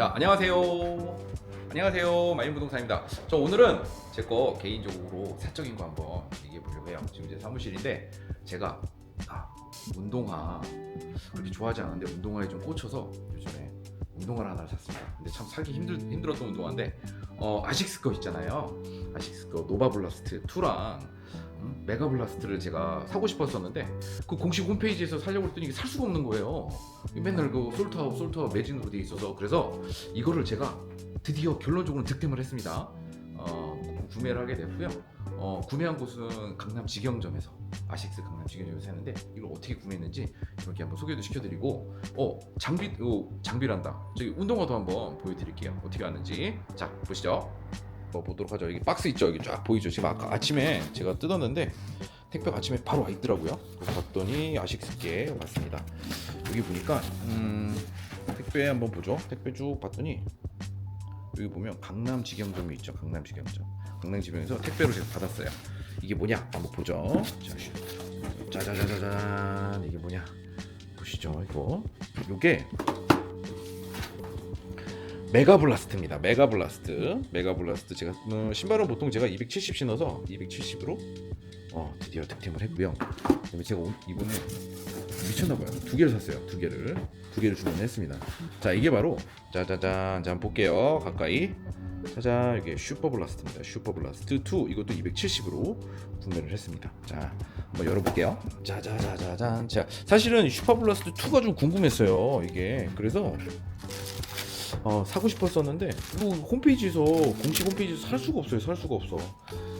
자, 안녕하세요. 안녕하세요. 마인부동산입니다. 저 오늘은 제 거 개인적으로 사적인 거 한번 얘기해 보려고 해요. 지금 이제 사무실인데 제가 아, 운동화 그렇게 좋아하지 않았는데 운동화에 좀 꽂혀서 요즘에 운동화를 하나 샀습니다. 근데 참 사기 힘들, 힘들었던 운동화인데 어, 아식스 거 있잖아요. 아식스 거 노바블라스트 2랑 음, 메가블라스트를 제가 사고 싶었었는데 그 공식 홈페이지에서 살려고 했더니 이게 살 수가 없는 거예요. 맨날 그 솔트아웃 솔트아웃 매진으로 돼 있어서 그래서 이거를 제가 드디어 결론적으로 득템을 했습니다. 어, 구매를 하게 됐고요. 어, 구매한 곳은 강남 직영점에서 아식스 강남 직영점에서 했는데 이걸 어떻게 구매했는지 이렇게 한번 소개도 시켜드리고 어 장비 어, 장비란다. 저기 운동화도 한번 보여드릴게요. 어떻게 왔는지 자 보시죠. 뭐 보도록 하죠. 여기 박스 있죠. 여기 쫙 보이죠. 지금 아까 아침에 제가 뜯었는데 택배가 아침에 바로 와 있더라고요. 봤더니 아식스께 왔습니다. 여기 보니까 음, 택배 한번 보죠. 택배 쭉 봤더니 여기 보면 강남 직영점이 있죠. 강남 직영점. 강남 직영에서 택배로 제가 받았어요. 이게 뭐냐? 한번 보죠. 자, 짜자자자잔 이게 뭐냐? 보시죠. 이거 요게 메가블라스트입니다. 메가블라스트. 메가블라스트 제가 어, 신발은 보통 제가 270 신어서 270으로 어, 드디어 득템을 했고요. 제가 오- 이번에 미쳤나 봐요. 두 개를 샀어요. 두 개를 두 개를 주문했습니다. 자 이게 바로 짜자잔 자 볼게요. 가까이 짜잔 이게 슈퍼블라스트입니다. 슈퍼블라스트 2 이것도 270으로 구매를 했습니다. 자 한번 열어볼게요. 짜자자자잔 자 사실은 슈퍼블라스트 2가 좀 궁금했어요. 이게 그래서 어, 사고 싶었었는데 뭐 홈페이지에서 공식 홈페이지에서 살 수가 없어요. 살 수가 없어.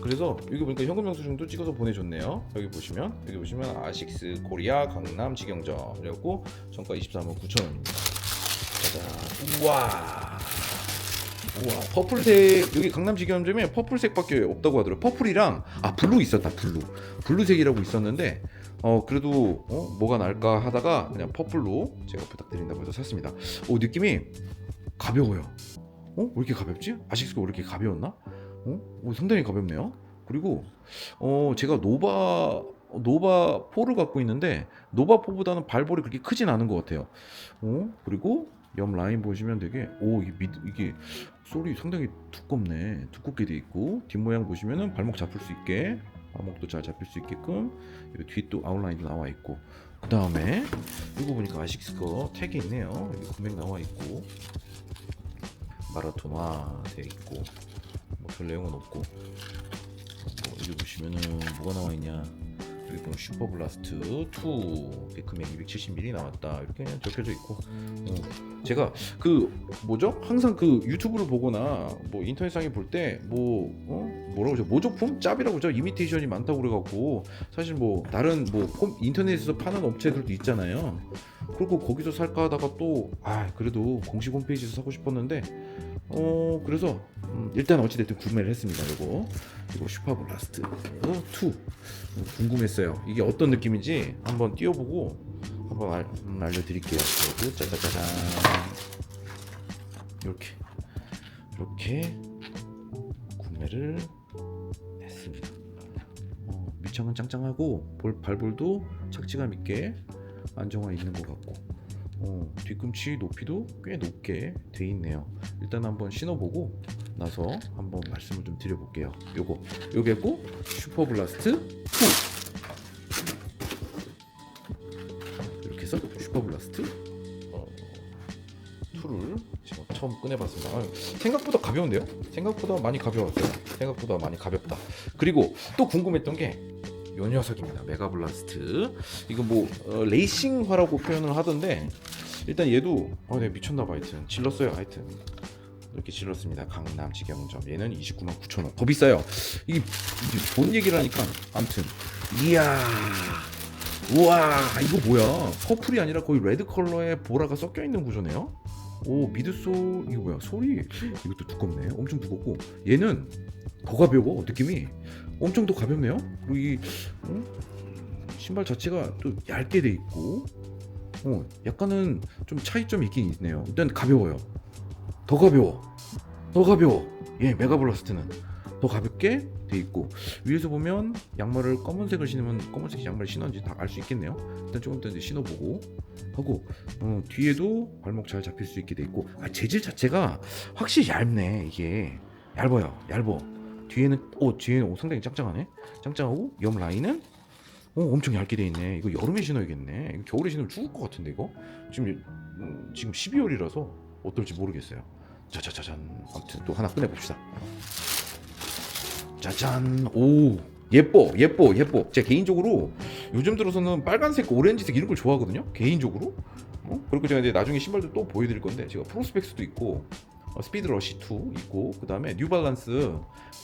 그래서 여기 보니까 현금 영수증도 찍어서 보내줬네요. 여기 보시면 여기 보시면 아식스 코리아 강남 직영점 그래갖고 정가 23만 9천 원입니다. 짜잔. 우와. 우와 퍼플색 여기 강남 직영점에 퍼플색밖에 없다고 하더라고요. 퍼플이랑 아 블루 있었다 블루 블루색이라고 있었는데 어 그래도 어, 뭐가 날까 하다가 그냥 퍼플로 제가 부탁드린다고 해서 샀습니다. 오 느낌이 가벼워요. 어? 왜 이렇게 가볍지? 아식스가 왜 이렇게 가벼웠나? 어? 오, 상당히 가볍네요. 그리고 어 제가 노바 노바 4를 갖고 있는데 노바 4보다는 발볼이 그렇게 크진 않은 것 같아요. 어? 그리고 옆 라인 보시면 되게 오 이게, 미, 이게 솔이 상당히 두껍네. 두껍게 돼 있고 뒷 모양 보시면은 발목 잡을 수 있게 발목도 잘 잡힐 수 있게끔 뒤도 아웃라인도 나와 있고 그 다음에 이거 보니까 아식스 거 택이 있네요. 여기 금액 나와 있고 마라톤화 돼 있고 뭐 별 내용은 없고 뭐 여기 보시면은 뭐가 나와 있냐 보면 슈퍼 블라스트 2 베크맨 270mm 나왔다. 이렇게 그냥 적혀져 있고. 어, 제가 그 뭐죠? 항상 그 유튜브를 보거나 뭐 인터넷상에 볼 때뭐 어? 뭐라고 하죠? 모조품? 짭이라고 하죠? 이미테이션이 많다고 그래갖고 사실 뭐 다른 뭐 홈- 인터넷에서 파는 업체들도 있잖아요. 그리고 거기서 살까 하다가 또 아 그래도 공식 홈페이지에서 사고 싶었는데 어 그래서 음, 일단 어찌됐든 구매를 했습니다. 이거 이거 슈퍼블라스트 2 음, 궁금했어요. 이게 어떤 느낌인지 한번 띄워보고 한번 알, 음, 알려드릴게요. 여기 짜자자잔. 이렇게. 이렇게 구매를 했습니다. 어, 밑창은 짱짱하고 볼, 발볼도 착지감 있게 안정화 있는 것 같고 어, 뒤꿈치 높이도 꽤 높게 돼 있네요. 일단 한번 신어보고 나서 한번 말씀을 좀 드려볼게요. 요거 요게고 슈퍼 블라스트 2 이렇게 해서 슈퍼 블라스트 어, 2를 제가 처음 꺼내봤습니다. 생각보다 가벼운데요? 생각보다 많이 가벼웠어요. 생각보다 많이 가볍다. 그리고 또 궁금했던 게요 녀석입니다. 메가블라스트. 이거 뭐 어, 레이싱화라고 표현을 하던데 일단 얘도 어, 네, 미쳤나 봐 하여튼 질렀어요 하여튼 이렇게 질렀습니다. 강남 직영점 얘는 29만 9천 원. 더 비싸요. 이게, 얘기를 하니까 아무튼 이야 우와 이거 뭐야 퍼플이 아니라 거의 레드 컬러의 보라가 섞여 있는 구조네요. 오 미드솔 이거 뭐야 솔이 이것도 두껍네. 엄청 두껍고 얘는 더 가벼워 느낌이 엄청 더 가볍네요. 그리고 이 어? 신발 자체가 또 얇게 돼 있고 어, 약간은 좀 차이점이 있긴 있네요. 일단 가벼워요. 더 가벼워. 더 가벼워. 예, 메가블라스트는. 더 가볍게 돼돼 있고. 위에서 보면 양말을 검은색을 신으면 검은색 양말 신었는지 다 알 수 있겠네요. 일단 조금 더 이제 신어보고 하고 어, 뒤에도 발목 잘 잡힐 수 있게 돼 있고. 아, 재질 자체가 확실히 얇네 이게. 얇아요. 얇어. 뒤에는 오 뒤에는 오, 상당히 짱짱하네. 짱짱하고 옆 라인은 오 엄청 얇게 돼 있네. 이거 여름에 신어야겠네. 겨울에 신으면 죽을 것 같은데 이거? 지금 음, 지금 12월이라서 어떨지 모르겠어요. 짜자자잔. 아무튼 또 하나 꺼내 봅시다. 짜잔. 오 예뻐 예뻐 예뻐. 제가 개인적으로 요즘 들어서는 빨간색 오렌지색 이런 걸 좋아하거든요. 개인적으로. 어? 그리고 제가 이제 나중에 신발도 또 보여드릴 건데 제가 프로스펙스도 있고 어, 스피드 러시 2 있고 그 다음에 뉴발란스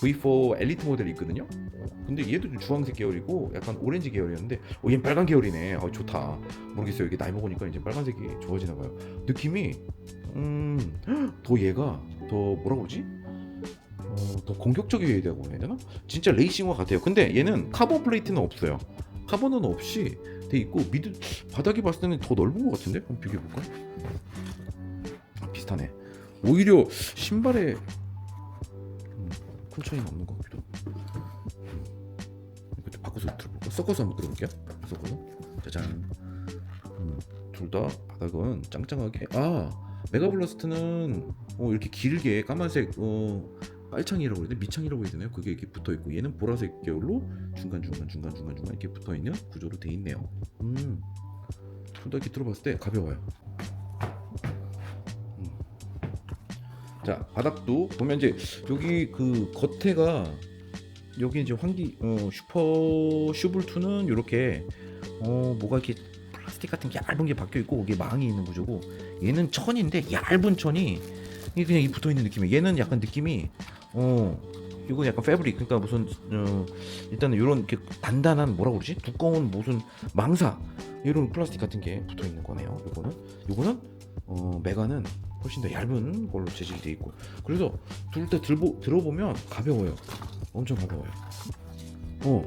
V4 엘리트 모델이 있거든요. 어, 근데 얘도 좀 주황색 계열이고 약간 오렌지 계열이었는데 어, 얘는 빨간 계열이네. 어, 좋다. 모르겠어요. 이게 나이 먹으니까 이제 빨간색이 좋아지나 봐요. 느낌이 음더 얘가 더 뭐라 그러지 어, 더 공격적이어야 해야 되나? 진짜 레이싱화 같아요. 근데 얘는 카본 플레이트는 없어요. 카본은 없이 돼 있고 미드 바닥이 봤을 때는 더 넓은 것 같은데? 한번 비교해 볼까? 아, 비슷하네. 오히려 신발에 음, 큰 차이는 없는 것 같기도. 음. 이것도 바꿔서 들어볼까? 섞어서 한번 들어볼게요. 섞어서 짜잔. 음, 둘다 바닥은 짱짱하게. 아 메가블러스트는 어, 이렇게 길게 까만색 어, 빨창이라고 해야 돼? 밑창이라고 해야 되나요? 그게 이렇게 붙어 있고 얘는 보라색 계열로 중간 중간 중간 중간 중간 이렇게 붙어 있는 구조로 돼 있네요. 음, 둘다 이렇게 들어봤을 때 가벼워요. 음. 자 바닥도 보면 이제 여기 그 겉에가 여기 이제 환기 어, 슈퍼 슈블 2는 이렇게 어 뭐가 이렇게 플라스틱 같은 게 얇은 게 박혀 있고 여기 망이 있는 구조고 얘는 천인데 얇은 천이 이게 그냥 이 붙어 있는 느낌이에요. 얘는 약간 느낌이 어 이거 약간 패브릭 그러니까 무슨 어 일단은 이런 이렇게 단단한 뭐라 그러지 두꺼운 무슨 망사 이런 플라스틱 같은 게 붙어 있는 거네요. 요거는 요거는 어 메가는 훨씬 더 얇은 걸로 재질이 돼 있고 그래서 둘 다 들어보면 가벼워요. 엄청 가벼워요. 어,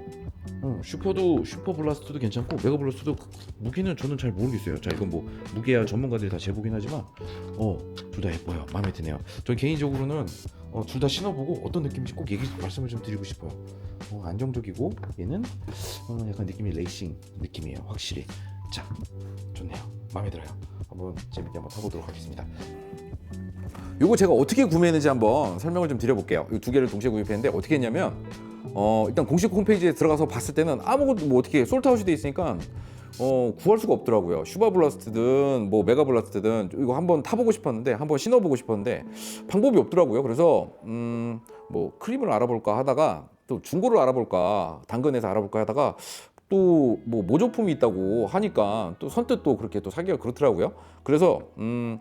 어 슈퍼도 슈퍼 블라스트도 괜찮고 메가 블라스트도 무게는 저는 잘 모르겠어요. 자 이건 뭐 무게야 전문가들이 다 재보긴 하지만 어둘 다 예뻐요. 마음에 드네요. 전 개인적으로는 어, 둘 다 신어보고 어떤 느낌인지 꼭 얘기 말씀을 좀 드리고 싶어요. 어, 안정적이고 얘는 어, 약간 느낌이 레이싱 느낌이에요. 확실히. 자 좋네요. 마음에 들어요. 한번 재밌게 한번 타보도록 하겠습니다. 요거 제가 어떻게 구매했는지 한번 설명을 좀 드려볼게요. 이 두 개를 동시에 구입했는데 어떻게 했냐면 어, 일단 공식 홈페이지에 들어가서 봤을 때는 아무것도 뭐 어떻게 솔트아웃이 돼 있으니까 어, 구할 수가 없더라고요. 슈바 블라스트든 뭐 메가 블라스트든 이거 한번 타보고 싶었는데 한번 신어보고 싶었는데 방법이 없더라고요. 그래서 음, 뭐 크림을 알아볼까 하다가 또 중고를 알아볼까 당근에서 알아볼까 하다가 또 뭐 모조품이 있다고 하니까 또 선뜻 또 그렇게 또 사기가 그렇더라고요. 그래서 음,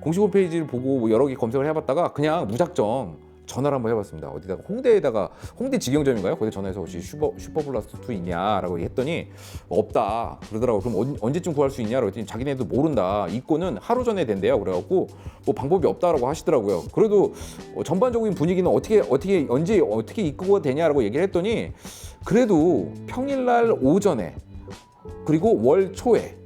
공식 홈페이지를 보고 뭐 여러 개 검색을 해봤다가 그냥 무작정 전화를 한번 해봤습니다. 어디다가 홍대에다가 홍대 직영점인가요? 거기 전화해서 혹시 슈퍼 슈퍼블라스트 2 있냐라고 했더니 없다 그러더라고. 그럼 언, 언제쯤 구할 수 있냐라고 했더니 자기네도 모른다. 입고는 하루 전에 된대요. 그래갖고 뭐 방법이 없다라고 하시더라고요. 그래도 어, 전반적인 분위기는 어떻게 어떻게 언제 어떻게 입고가 되냐라고 얘기를 했더니 그래도 평일날 오전에 그리고 월 초에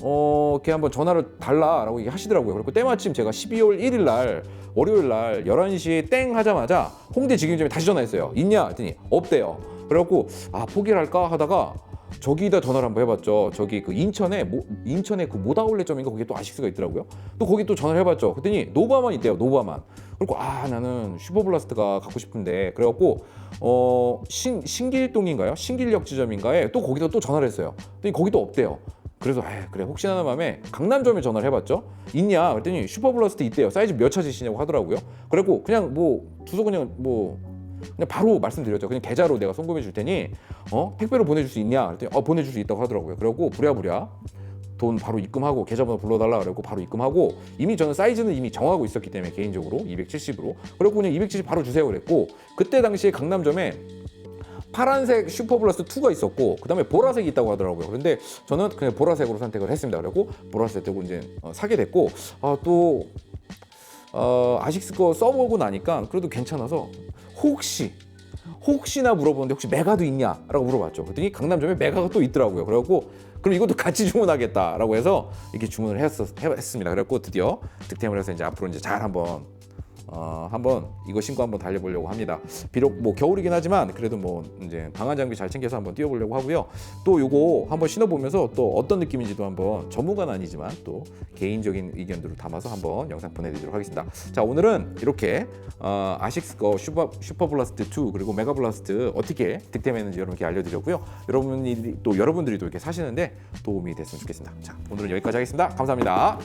어, 걔 한번 전화를 달라라고 얘기하시더라고요. 그리고 때마침 제가 12월 1일 날 월요일 날 11시에 땡 하자마자 홍대 직영점에 다시 전화했어요. 있냐? 했더니 없대요. 그래갖고 아, 포기를 할까 하다가 저기다 전화를 한번 해봤죠. 저기 그 인천에 모, 인천에 그 모다올레점인가 거기에 또 아식스가 있더라고요. 또 거기 또 전화를 해봤죠. 그랬더니 노바만 있대요. 노바만. 그리고 아 나는 슈퍼블라스트가 갖고 싶은데 그래갖고 어 신, 신길동인가요? 신길역 지점인가에 또 거기다 또 전화를 했어요. 그랬더니 거기도 없대요. 그래서 아 그래 혹시나 하는 마음에 강남점에 전화를 해봤죠. 있냐? 그랬더니 슈퍼블라스트 있대요. 사이즈 몇 차지시냐고 하더라고요. 그래갖고 그냥 뭐 주소 그냥 뭐 그냥 바로 말씀드렸죠. 그냥 계좌로 내가 송금해 줄 테니 어 택배로 보내줄 수 있냐? 그랬더니 어 보내줄 수 있다고 하더라고요. 그래갖고 부랴부랴 돈 바로 입금하고 계좌번호 불러달라 그래갖고 바로 입금하고 이미 저는 사이즈는 이미 정하고 있었기 때문에 개인적으로 270으로 그래갖고 그냥 270 바로 주세요 그랬고 그때 당시에 강남점에 파란색 슈퍼블라스트 2가 있었고 그 다음에 보라색이 있다고 하더라고요. 그런데 저는 그냥 보라색으로 선택을 했습니다. 그리고 보라색으로 이제 어, 사게 됐고 아, 또 어, 아식스 거 써보고 나니까 그래도 괜찮아서 혹시 혹시나 물어보는데 혹시 메가도 있냐라고 물어봤죠. 그랬더니 강남점에 메가가 또 있더라고요. 그래갖고 그럼 이것도 같이 주문하겠다라고 해서 이렇게 주문을 했었, 했습니다. 그래갖고 드디어 득템을 해서 이제 앞으로 이제 잘 한번 어, 한번 이거 신고 한번 달려보려고 합니다. 비록 뭐 겨울이긴 하지만 그래도 뭐 이제 방한 장비 잘 챙겨서 한번 뛰어보려고 하고요. 또 요거 한번 신어보면서 또 어떤 느낌인지도 한번 전문가는 아니지만 또 개인적인 의견들을 담아서 한번 영상 보내드리도록 하겠습니다. 자 오늘은 이렇게 어, 아식스 거 슈퍼 슈퍼 블라스트 2 그리고 메가 블라스트 어떻게 득템했는지 여러분께 알려드렸고요. 여러분이 또 여러분들이 또 이렇게 사시는데 도움이 됐으면 좋겠습니다. 자 오늘은 여기까지 하겠습니다. 감사합니다.